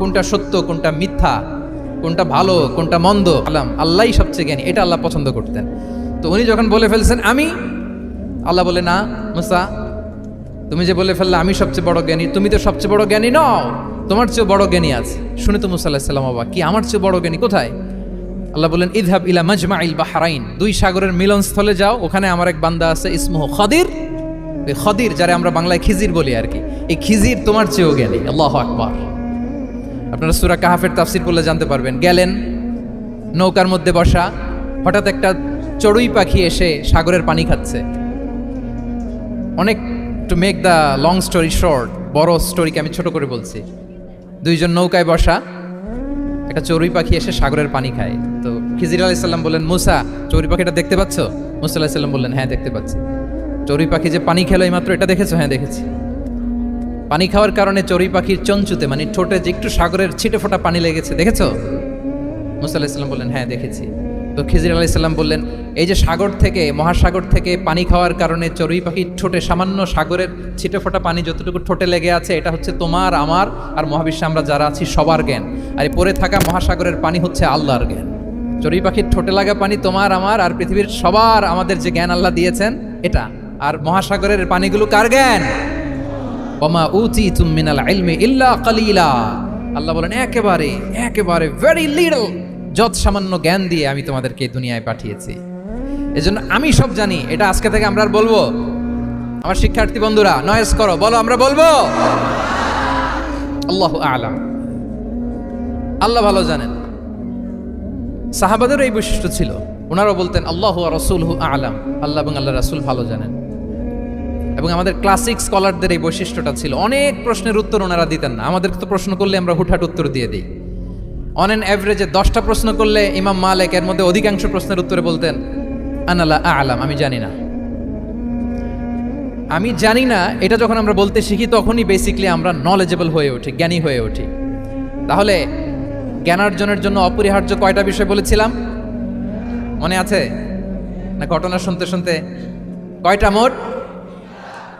কোনটা সত্য, কোনটা মিথ্যা, কোনটা ভালো, কোনটা মন্দ আলাম আল্লাহই সবচেয়ে জ্ঞানী। এটা আল্লাহ পছন্দ করতেন। তো উনি যখন বলে ফেলছেন, আমি? আল্লাহ বলে, না, মুসা, তুমি যে বলে ফেললে, আমি সবচেয়ে বড় জ্ঞানী। তুমি তো সবচেয়ে বড় জ্ঞানী নও, তোমার চেয়ে বড় জ্ঞানী আছে। শুনে তো মুসা আল্লাহ বাবা কি, আমার চেয়ে বড় জ্ঞানী কোথায়? আল্লাহ বলেন ইদহাব ইলা মাজমা ইল বাহরাইন। দুই সাগরের মিলনস্থলে যাও, ওখানে আমার এক বান্দা আছে, ইসমুহ খদির। খদির, যারা আমরা বাংলায় খিজির বলি আর কি। এই খিজির তোমার চেয়েও জ্ঞানী। আল্লাহ আকবার। আপনারা সুরা কাহাফের তাফসির করলে জানতে পারবেন। গেলেন, নৌকার মধ্যে বসা, হঠাৎ একটা চড়ুই পাখি এসে সাগরের পানি খাচ্ছে। অনেক to make the long story short বড় স্টোরিকে আমি ছোট করে বলছি। দুইজন নৌকায় বসা, একটা চড়ুই পাখি এসে সাগরের পানি খায়। তো খিজির আলাইসাল্লাম বললেন, মুসা, চড়ুই পাখিটা দেখতে পাচ্ছ? মুসা আলাহিসাল্লাম বললেন হ্যাঁ দেখতে পাচ্ছি। চড়ুই পাখি যে পানি খেলো এই মাত্র এটা দেখেছ? হ্যাঁ দেখেছি। পানি খাওয়ার কারণে চড়ুই পাখির চঞ্চুতে মানে ঠোঁটে যে একটু সাগরের ছিটে ফোটা পানি লেগেছে, দেখেছ? মুসা আলাহিসাল্লাম বললেন হ্যাঁ দেখেছি। তো খিজির আলাইসাল্লাম বললেন, এই যে সাগর থেকে, মহাসাগর থেকে পানি খাওয়ার কারণে চড়ুই পাখির ঠোঁটে সামান্য সাগরের ছিটে ফোটা পানি যতটুকু ঠোঁটে লেগে আছে, এটা হচ্ছে তোমার, আমার আর মহাবিশ্বে আমরা যারা আছি সবার জ্ঞান। আর পরে থাকা মহাসাগরের পানি হচ্ছে আল্লাহর জ্ঞান। চড়ুই পাখির ঠোঁটে লাগা পানি তোমার, আমার আর পৃথিবীর সবার আমাদের যে জ্ঞান আল্লাহ দিয়েছেন, এটা। আর মহাসাগরের পানিগুলো কার জ্ঞান? ওমা উচি মিনাল ইলমি ইল্লা কালিলা। আল্লাহ বলেন, একেবারে একেবারে ভেরি লিটল যত সামান্য জ্ঞান দিয়ে আমি তোমাদেরকে দুনিয়ায় পাঠিয়েছি। এজন্য আমি সব জানি, এটা আজকে থেকে আমরা আর বলব। আমার শিক্ষার্থী বন্ধুরা নয়েস করো, বলো, আমরা বলব? আল্লাহ আলাম। আল্লাহ ভালো জানেন। সাহাবাদেরও এই বৈশিষ্ট্য ছিল। ওনারাও বলতেন, আল্লাহ রসুল হু আলাম। আল্লাহ এবং আল্লাহ রাসুল ভালো জানেন। এবং আমাদের ক্লাসিক স্কলারদের এই বৈশিষ্ট্যটা ছিল, অনেক প্রশ্নের উত্তর ওনারা দিতেন না। আমাদের তো প্রশ্ন করলে আমরা হুটহাট উত্তর দিয়ে দিই। অন অ্যান অ্যাভারেজে দশটা প্রশ্ন করলে ইমাম মালেক, এর মধ্যে অধিকাংশ প্রশ্নের উত্তরে বলতেন, আনালা আলাম, আমি জানি না। আমি জানি না, এটা যখন আমরা বলতে শিখি তখনই বেসিকলি আমরা নলেজেবল হয়ে উঠি, জ্ঞানী হয়ে উঠি। তাহলে জ্ঞানার্জনের জন্য অপরিহার্য কয়টা বিষয় বলেছিলাম? মনে আছে? না ঘটনা শুনতে শুনতে কয়টা মোট?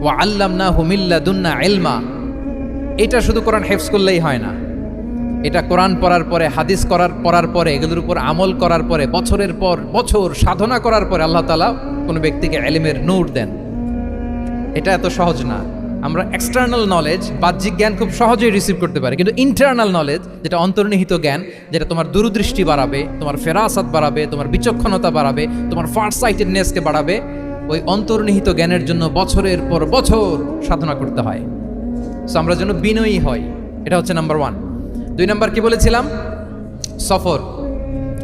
ও আল্লাম না হুমিল্লা দুন্না এলমা এটা শুধু কোরআন হেফস করলেই হয় না। এটা কোরআন পড়ার পরে, হাদিস করার, পড়ার পরে, এগুলোর উপর আমল করার পরে, বছরের পর বছর সাধনা করার পরে আল্লাহ তালা কোনো ব্যক্তিকে এলিমের নূর দেন। এটা এত সহজ না। আমরা এক্সটার্নাল নলেজ বাহ্যিক জ্ঞান খুব সহজেই রিসিভ করতে পারি। কিন্তু ইন্টারনাল নলেজ যেটা অন্তর্নিহিত জ্ঞান, যেটা তোমার দূরদৃষ্টি বাড়াবে, তোমার ফেরাসাত বাড়াবে, তোমার বিচক্ষণতা বাড়াবে, তোমার ফার সাইটেডনেসকে বাড়াবে ওই অন্তর্নিহিত জ্ঞানের জন্য বছরের পর বছর সাধনা করতে হয়। সো আমরা যেন বিনয়ী হই। এটা হচ্ছে নাম্বার ওয়ান দুই নাম্বার কি বলেছিলাম? সফর।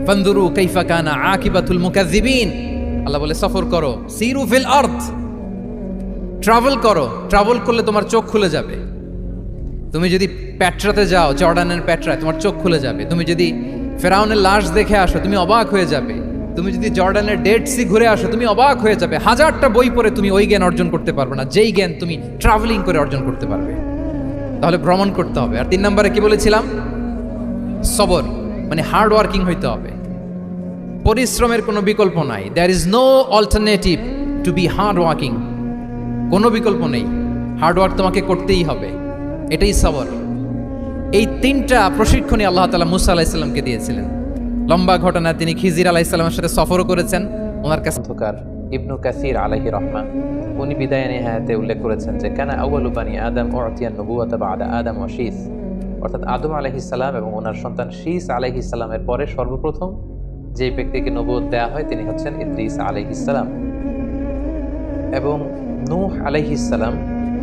ফান্দুরু কাইফা কানা আকিবাতুল মুকাজিবিন আল্লাহ বলে, সফর করো। সিরু ফিল আর্থ ট্রাভেল করো। ট্রাভেল করলে তোমার চোখ খুলে যাবে। তুমি যদি প্যাট্রাতে যাও, জর্ডানের প্যাট্রায়, তোমার চোখ খুলে যাবে। তুমি যদি ফেরাউনের লাশ দেখে আসো, তুমি অবাক হয়ে যাবে। তুমি যদি জর্ডানের ডেড সি ঘুরে আসো, তুমি অবাক হয়ে যাবে। হাজারটা বই পড়ে তুমি ওই জ্ঞান অর্জন করতে পারবে না। যেই জ্ঞান তুমি ট্রাভেলিং করে অর্জন করতে পারবে। তাহলে ভ্রমণ করতে হবে। আর তিন নম্বরে কি বলেছিলাম? সবর মানে হার্ড ওয়ার্কিং হইতে হবে। পরিশ্রমের কোনো বিকল্প নাই। There is no alternative to be hard working কোনো বিকল্প নেই। হার্ড ওয়ার্ক তোমাকে করতেই হবে। এটাই সবর। এই তিনটা প্রশিক্ষণই আল্লাহ তালা মুসা আলাহিসাল্লামকে দিয়েছিলেন। লম্বা ঘটনা, তিনি খিজির আলাহিসাল্লামের সাথে সফরও করেছেন। ওনার কাছে ইবনু কাসির আলাহি রহমান, উনি বিদায় নেহায়াতে উল্লেখ করেছেন যে, কেন আউয়ালু বানি আদম ও অতিয়ান নবুয়াতা বা আদা আদম ও শীস। অর্থাৎ আদম আলাইহিসাল্লাম এবং ওনার সন্তান শীস আলাইহিসাল্লামের পরে সর্বপ্রথম যে ব্যক্তিকে নবুয়ত দেয়া হয়, তিনি হচ্ছেন ইদ্রিস আলাইহিসাল্লাম এবং নূহ আলাইহিসাল্লাম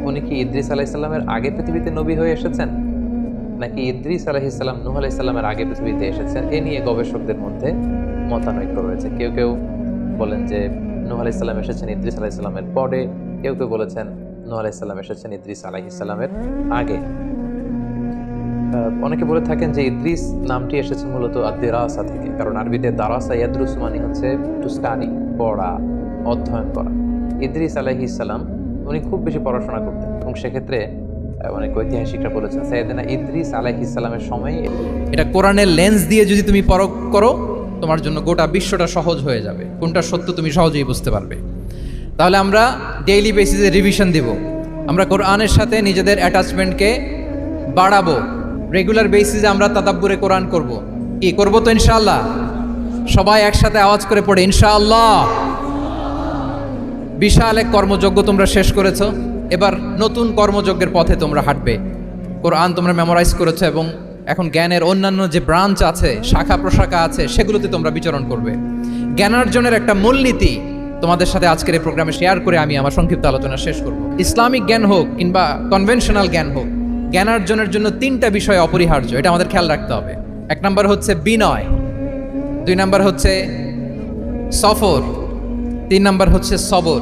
উনি কি ইদ্রিস আলাইহিসাল্লামের আগে পৃথিবীতে নবী হয়ে এসেছেন? নাকি ইদ্রিস আলাইহিসাল্লাম নূহ আলাইহিসাল্লামের আগে পৃথিবীতে এসেছেন, এ নিয়ে গবেষকদের মধ্যে মতানৈক্য রয়েছে। কেউ কেউ বলেন যে নূহ আলাইহিসাল্লাম এসেছেন ইদ্রিস আলাইহিসাল্লামের পরে, কেউ কেউ বলেছেন নূহ আলাইহিসাল্লাম এসেছেন ইদ্রিস আলাইহিসাল্লামের আগে। অনেকে বলে থাকেন যে ইদ্রিস নামটি এসেছে মূলত আদিরাসা থেকে, কারণ আরবিতে দারাসা ইয়াদ্রুস মানে হচ্ছে টু স্টাডি পড়া, অধ্যয়ন করা। ইদ্রিস আলাহি ইসালাম উনি খুব বেশি পড়াশোনা করতেন এবং সেক্ষেত্রে অনেক ঐতিহাসিকরা বলেছেন। সাইয়েদিনা ইদ্রিস আলাহি ইসালামের সময় এটা কোরআনের লেন্স দিয়ে যদি তুমি পরখ করো, তোমার জন্য গোটা বিশ্বটা সহজ হয়ে যাবে। কোনটা সত্য তুমি সহজেই বুঝতে পারবে। তাহলে আমরা ডেইলি বেসিসে রিভিশন দিব। আমরা কোরআনের সাথে নিজেদের অ্যাটাচমেন্টকে বাড়াবো। রেগুলার বেসিসে আমরা তাদাব্বুরে কোরআন করব। কি করব তো ইনশাআল্লাহ? সবাই একসাথে আওয়াজ করে পড়ে, ইনশাআল্লাহ। বিশাল এক কর্মযজ্ঞ তোমরা শেষ করেছ। এবার নতুন কর্মযজ্ঞের পথে তোমরা হাঁটবে। কোরআন তোমরা মেমোরাইজ করেছ এবং এখন জ্ঞানের অন্যান্য যে ব্রাঞ্চ আছে, শাখা প্রশাখা আছে, সেগুলোতে তোমরা বিচরণ করবে। জ্ঞানার্জনের একটা মূলনীতি তোমাদের সাথে আজকের এই প্রোগ্রামে শেয়ার করে আমি আমার সংক্ষিপ্ত আলোচনা শেষ করব। ইসলামিক জ্ঞান হোক কিংবা কনভেনশনাল জ্ঞান হোক, জ্ঞানার্জনের জন্য তিনটা বিষয় অপরিহার্য, এটা আমাদের খেয়াল রাখতে হবে। এক নম্বর হচ্ছে বিনয়, দুই নাম্বার হচ্ছে সফর, তিন নাম্বার হচ্ছে সবর।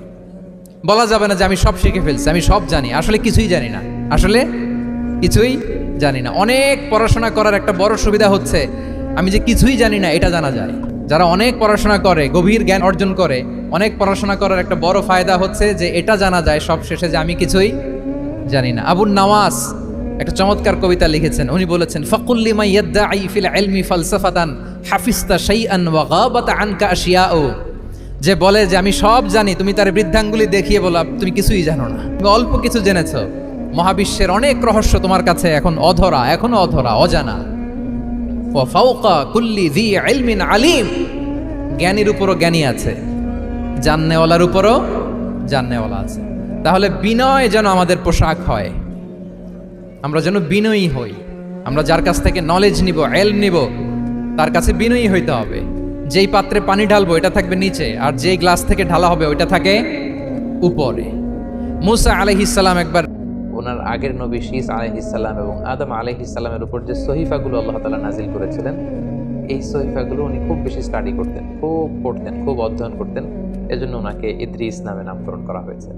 বলা যাবে না যে আমি সব শিখে ফেলছি, আমি সব জানি। আসলে কিছুই জানি না। আসলে কিছুই জানি না। অনেক পড়াশোনা করার একটা বড় সুবিধা হচ্ছে, আমি যে কিছুই জানি না, এটা জানা যায়। যারা অনেক পড়াশোনা করে, গভীর জ্ঞান অর্জন করে, অনেক পড়াশোনা করার একটা বড় ফায়দা হচ্ছে যে এটা জানা যায় সব শেষে যে আমি কিছুই জানি না। আবুল নওয়াজ একটা চমৎকার কবিতা লিখেছেন। উনি বলেছেন ফকুল্লিমা ইয়াদ্দাঈ ফিল আলমি ফালসাফাতান হাফিজতা শাইআন ওয়া গাবাত আনকা আশিয়াউ। যে বলে যে আমি সব জানি, তুমি তার বৃদ্ধাঙ্গুলি দেখিয়ে বলা তুমি কিছুই জানো না। তুমি অল্প কিছু জেনেছ। মহাবিশ্বের অনেক রহস্য তোমার কাছে এখন অধরা, এখনও অধরা, অজানা। ফাউকা কুল্লি দি ইলমিন আলিম। জ্ঞানীর উপরও জ্ঞানী আছে, জাননেওয়ালার উপরও জাননেওয়ালা আছে। তাহলে বিনয় যেন আমাদের পোশাক হয়, আমরা যেন বিনয়ী হই। আমরা যার কাছ থেকে নলেজ নিব এলম নিব, তার কাছে বিনয়ী হইতে হবে। যেই পাত্রে পানি ঢালবো, এটা থাকবে নিচে, আর যেই গ্লাস থেকে ঢালা হবে, ওইটা থাকে উপরে। মুসা আলহিসাল্লাম একবার ওনার আগের নবী শীস আলহিসাল্লাম এবং আদম আলহিসাল্লামের উপর যে সহিফাগুলো আল্লাহ তালা নাজিল করেছিলেন, এই সহিফাগুলো উনি খুব বেশি স্টাডি করতেন, খুব পড়তেন, খুব অধ্যয়ন করতেন। এজন্য ওনাকে ইদ্রিস নামে নামকরণ করা হয়েছে।